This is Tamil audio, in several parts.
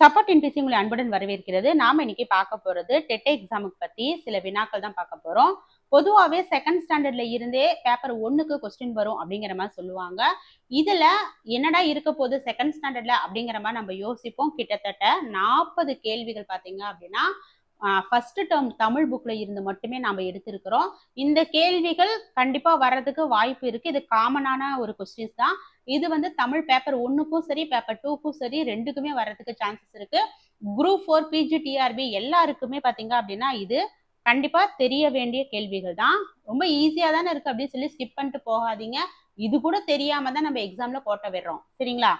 சப்போர்ட் இன்டிசி உங்களை அன்புடன் வரவேற்கிறது. நாம இன்னைக்கு பார்க்க போறது டெட் எக்ஸாமுக்கு பத்தி. சில வினாக்கள் தான் பார்க்க போறோம். பொதுவாகவே செகண்ட் ஸ்டாண்டர்ட்ல இருந்தே பேப்பர் ஒன்னுக்கு கொஸ்டின் வரும் அப்படிங்கிற மாதிரி சொல்லுவாங்க. இதுல என்னடா இருக்க போகுது செகண்ட் ஸ்டாண்டர்ட்ல அப்படிங்கிற மாதிரி நம்ம யோசிப்போம். கிட்டத்தட்ட நாற்பது கேள்விகள் பார்த்தீங்க அப்படின்னா ஃபர்ஸ்ட் டேர்ம் தமிழ் புக்ல இருந்து மட்டுமே நாம எடுத்திருக்கிறோம். இந்த கேள்விகள் கண்டிப்பா வர்றதுக்கு வாய்ப்பு இருக்கு. இது காமனான ஒரு கொஸ்டின்ஸ் தான். இது வந்து தமிழ் பேப்பர் ஒன்னுக்கும் சரி பேப்பர் டூக்கும் சரி ரெண்டுக்குமே வர்றதுக்கு சான்சஸ் இருக்கு. குரூப் ஃபோர் பிஜி டிஆர்பி எல்லாருக்குமே பாத்தீங்க அப்படின்னா இது கண்டிப்பா தெரிய வேண்டிய கேள்விகள் தான். ரொம்ப ஈஸியா தானே இருக்கு அப்படின்னு சொல்லி ஸ்கிப் பண்ணிட்டு போகாதீங்க. இது கூட தெரியாம தான் நம்ம எக்ஸாம்ல கோட்டை விடுறோம். சரிங்களா?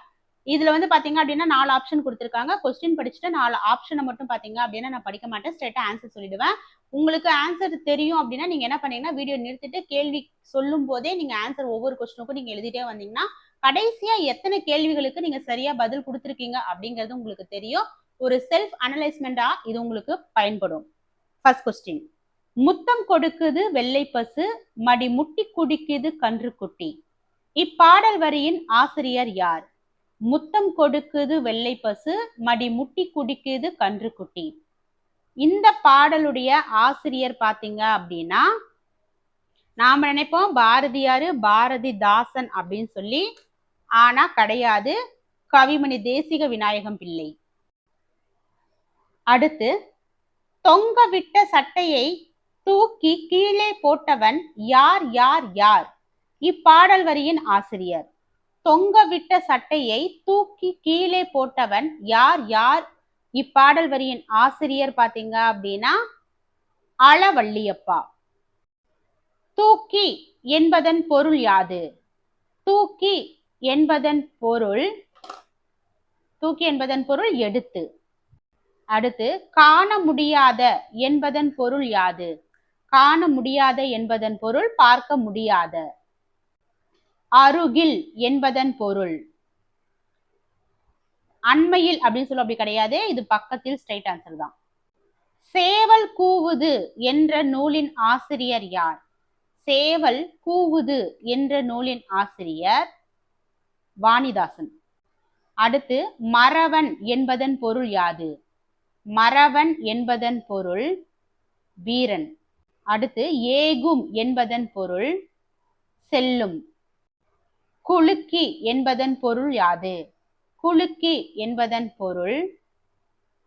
இதுல வந்து பாத்தீங்க அப்படின்னா நாலு ஆப்ஷன் கொடுத்துருக்காங்க. கொஸ்டின் படிச்சுட்டு நாலு ஆப்ஷனை மட்டும் பாத்தீங்க அப்படின்னா நான் படிக்க மாட்டேன். ஸ்ட்ரெயிட்டா ஆன்சர் சொல்லிடுவேன். உங்களுக்கு ஆன்சர் தெரியும் அப்படின்னா நீங்க என்ன பண்ணீங்கன்னா வீடியோ நிறுத்திட்டு கேள்வி சொல்லும் போதே நீங்க ஆன்சர் ஒவ்வொரு கொஸ்டினுக்கும் நீங்க எழுதிட்டே வந்தீங்கன்னா கடைசியா எத்தனை கேள்விகளுக்கு நீங்க சரியா பதில் கொடுத்துருக்கீங்க அப்படிங்கிறது உங்களுக்கு தெரியும். ஒரு செல்ஃப் அனலைஸ்மெண்டா இது உங்களுக்கு பயன்படும். ஃபர்ஸ்ட் கொஸ்டின் முத்தம் கொடுக்குது வெள்ளை பசு மடி முட்டி குடிக்குது கன்று குட்டி. இப்பாடல் வரியின் ஆசிரியர் யார்? முத்தம் கொடுக்குது வெள்ளை பசு மடி முட்டி குடிக்குது கன்று குட்டி. இந்த பாடலுடைய ஆசிரியர் பார்த்தீங்க அப்படின்னா நாம் நினைப்போம் பாரதியாரு பாரதிதாசன் அப்படின்னு சொல்லி ஆனா கிடையாது கவிமணி தேசிக விநாயகம் பிள்ளை. அடுத்து தொங்க விட்ட சட்டையை தூக்கி கீழே போட்டவன் யார் யார் யார்? இப்பாடல் வரியின் ஆசிரியர். தொங்க விட்ட சட்டையை தூக்கி கீழே போட்டவன் யார் யார்? இப்பாடல் வரியின் ஆசிரியர் பாத்தீங்க அப்படின்னா அளவள்ளியப்பா தூக்கி என்பதன் பொருள் யாது? தூக்கி என்பதன் பொருள் தூக்கி என்பதன் பொருள் எடுத்து. அடுத்து காண முடியாத என்பதன் பொருள் யாது? காண முடியாத என்பதன் பொருள் பார்க்க முடியாத. அருகில் என்பதன் பொருள். அண்மையில் அப்படின்னு சொல்ல அப்படி கிடையாது இது பக்கத்தில் ஸ்ட்ரைட் ஆன்சர் தான். சேவல் கூவுது என்ற நூலின் ஆசிரியர் யார்? சேவல் கூவுது என்ற நூலின் ஆசிரியர் வாணிதாசன். அடுத்து மறவன் என்பதன் பொருள் யாது? மறவன் என்பதன் பொருள் வீரன். அடுத்து ஏகும் என்பதன் பொருள் செல்லும். குலுக்கி என்பதன் பொருள் யாது? குலுக்கி என்பதன் பொருள்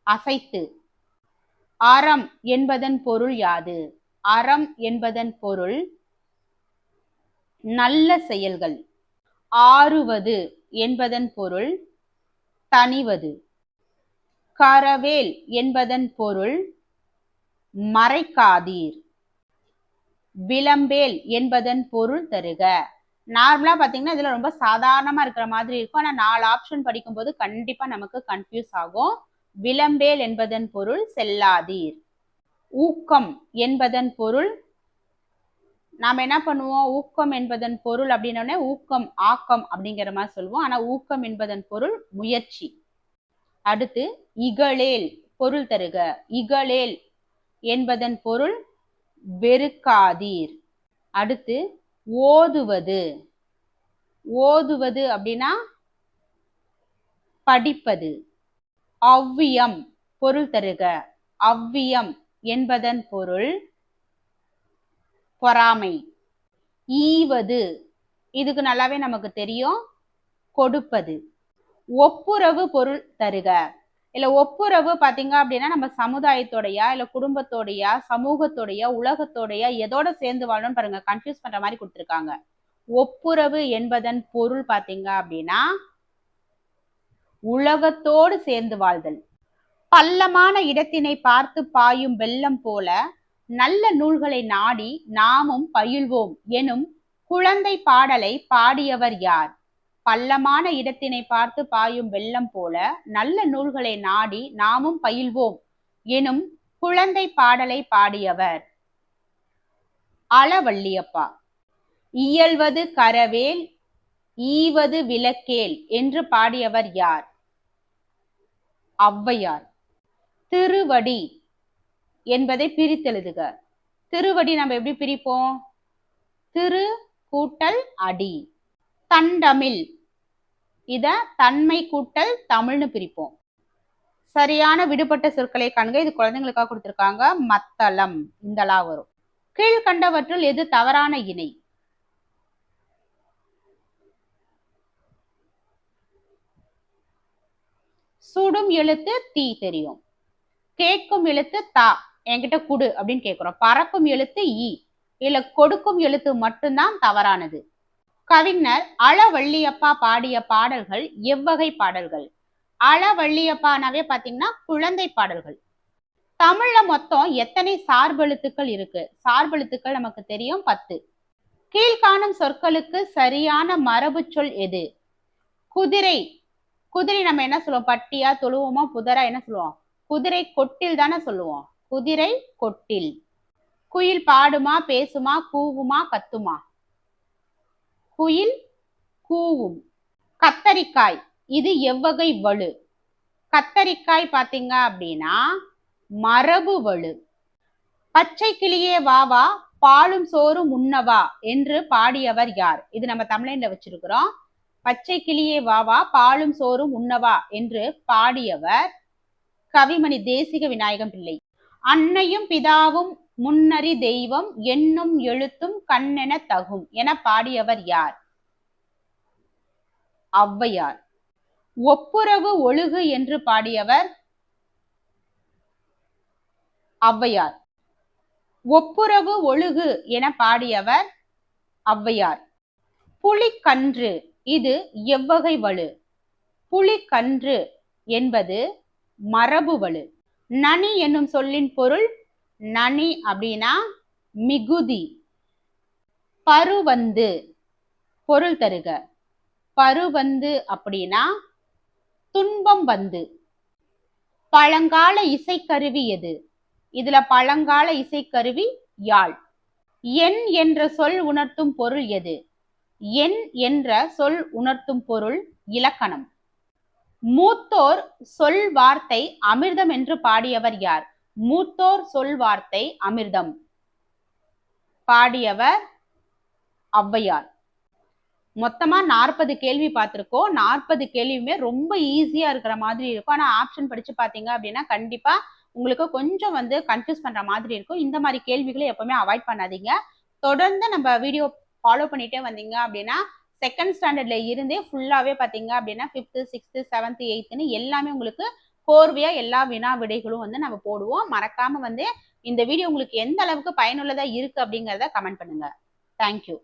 அசைத்து. அறம் என்பதன் பொருள் யாது? அறம் என்பதன் பொருள் நல்ல செயல்கள். ஆறுவது என்பதன் பொருள் தனிவது கரவேல் என்பதன் பொருள் மறைக்காதீர். விளம்பேல் என்பதன் பொருள் தருக. நார்மலா பாத்தீங்கன்னா இதுல ரொம்ப சாதாரணமா இருக்கிற மாதிரி இருக்கும். ஆனா நாலு ஆப்ஷன் படிக்கும்போது கண்டிப்பா நமக்கு கன்ஃபியூஸ் ஆகும். விளம்பேல் என்பதன் பொருள் செல்லாதீர். ஊக்கம் என்பதன் பொருள் நாம என்ன பண்ணுவோம்? ஊக்கம் என்பதன் பொருள் அப்படின்னோடனே ஊக்கம் ஆக்கம் அப்படிங்கிற மாதிரி சொல்லுவோம். ஆனா ஊக்கம் என்பதன் பொருள் முயற்சி. அடுத்து இகழேல் பொருள் தருக. இகழேல் என்பதன் பொருள் வெறுக்காதீர். அடுத்து ஓதுவது. ஓதுவது அப்படின்னா படிப்பது. அவ்வியம் பொருள் தருக. அவ்வியம் என்பதன் பொருள் பொறாமை. ஈவது இதுக்கு நல்லாவே நமக்கு தெரியும். கொடுப்பது. ஒப்புரவு பொருள் தருக. இல்ல ஒப்புரவு பாத்தீங்க அப்படின்னா நம்ம சமுதாயத்தோடையா இல்ல குடும்பத்தோடையா சமூகத்தோடையா உலகத்தோடையா எதோட சேர்ந்து வாழணும் பாருங்க கன்ஃபியூஸ் பண்ற மாதிரி கொடுத்துருக்காங்க. ஒப்புரவு என்பதன் பொருள் பாத்தீங்க அப்படின்னா உலகத்தோடு சேர்ந்து வாழ்தல். பள்ளமான இடத்தினை பார்த்து பாயும் வெள்ளம் போல நல்ல நூல்களை நாடி நாமும் பயில்வோம் எனும் குழந்தை பாடலை பாடியவர் யார்? பள்ளமான இடத்தினை பார்த்து பாயும் வெள்ளம் போல நல்ல நூல்களை நாடி நாமும் பயில்வோம் எனும் குழந்தை பாடலை பாடியவர் அளவள்ளியப்பா இயல்வது கரவேல் ஈவது விளக்கேல் என்று பாடியவர் யார்? ஔவையார். திருவடி என்பதை பிரித்தெழுதுக. திருவடி நம்ம எப்படி பிரிப்போம்? திரு கூட்டல் அடி. தண்டமிழ். இத தன்மை கூட்டல் தமிழ்னு பிரிப்போம். சரியான விடுபட்ட சொற்களை காண்க இது குழந்தைங்களுக்காக கொடுத்துருக்காங்க மத்தளம் இந்தலா வரும். கீழ்கண்டவற்றுள் எது தவறான இணை? சுடும் எழுத்து தீ தெரியும். கேட்கும் எழுத்து தா என்கிட்ட குடு அப்படின்னு கேட்கிறோம் பறக்கும் எழுத்து ஈ இல்ல கொடுக்கும் எழுத்து மட்டும்தான் தவறானது. கவிஞர் அளவள்ளியப்பா பாடிய பாடல்கள் எவ்வகை பாடல்கள்? அளவள்ளியப்பானாவே பாத்தீங்கன்னா குழந்தை பாடல்கள். தமிழ்ல மொத்தம் எத்தனை சார்பெழுத்துக்கள் இருக்கு? சார்பெழுத்துக்கள் நமக்கு தெரியும் பத்து. கீழ்காணும் சொற்களுக்கு சரியான மரபு சொல் எது? குதிரை. குதிரை நம்ம என்ன சொல்லுவோம்? பட்டியா தொழுவோமா புதரா என்ன சொல்லுவோம்? குதிரை கொட்டில் தானே சொல்லுவோம். குதிரை கொட்டில். குயில் பாடுமா பேசுமா கூவுமா கத்துமா? குயில் கூவும். கத்தரிக்காய் இது எவ்வகை வலு? கத்தரிக்காய் பார்த்தீங்க அப்படின்னா மரபு வலு. பச்சை கிளியே வாவா பாலும் சோறும் உண்ணவா என்று பாடியவர் யார்? இது நம்ம தமிழ்ல வச்சிருக்கிறோம். பச்சை கிளியே வாவா பாலும் சோறும் உண்ணவா என்று பாடியவர் கவிமணி தேசிக விநாயகம் பிள்ளை. அன்னையும் பிதாவும் முன்னறி தெய்வம் என்னும் எழுத்தும் கண்ணென தகும் என பாடியவர் யார்? ஔவையார். ஒப்புரவு ஒழுகு என்று பாடியவர் ஔவையார். ஒப்புரவு ஒழுகு என பாடியவர் ஔவையார். புலிக்கன்று இது எவ்வகை வலு? புலிக்கன்று என்பது மரபு வலு நனி என்னும் சொல்லின் பொருள் நனி அப்படின்னா மிகுதி. பருவந்து. பொருள் தருக. பருவந்து அப்படின்னா துன்பம் வந்து. பழங்கால இசைக்கருவி எது? இதுல பழங்கால இசைக்கருவி யாழ். என் என்ற சொல் உணர்த்தும் பொருள் எது? என் என்ற சொல் உணர்த்தும் பொருள் இலக்கணம். மூத்தோர் சொல் வார்த்தை அமிர்தம் என்று பாடியவர் யார்? மூத்தோர் சொல் வார்த்தை அமிர்தம். பாடியவர் ஔவையார். மொத்தமா நாற்பது கேள்வி பார்த்துருக்கோம். நாற்பது கேள்வியுமே ரொம்ப ஈஸியா இருக்கிற மாதிரி இருக்கும். ஆனா ஆப்ஷன் படிச்சு பாத்தீங்க அப்படின்னா கண்டிப்பா உங்களுக்கு கொஞ்சம் வந்து கன்ஃபியூஸ் பண்ற மாதிரி இருக்கும். இந்த மாதிரி கேள்விகளை எப்பவுமே அவாய்ட் பண்ணாதீங்க. தொடர்ந்து நம்ம வீடியோ ஃபாலோ பண்ணிட்டே வந்தீங்க அப்படின்னா செகண்ட் ஸ்டாண்டர்ட்ல இருந்தே ஃபுல்லாவே பாத்தீங்க அப்படின்னா ஃபிஃப்த்து சிக்ஸ்த்து செவன்த்து எயித்துன்னு எல்லாமே உங்களுக்கு கோர்வையா எல்லா வினா விடைகளும் வந்து நம்ம போடுவோம். மறக்காம வந்து இந்த வீடியோ உங்களுக்கு எந்த அளவுக்கு பயனுள்ளதா இருக்கு அப்படிங்கிறத கமெண்ட் பண்ணுங்க. தேங்க்யூ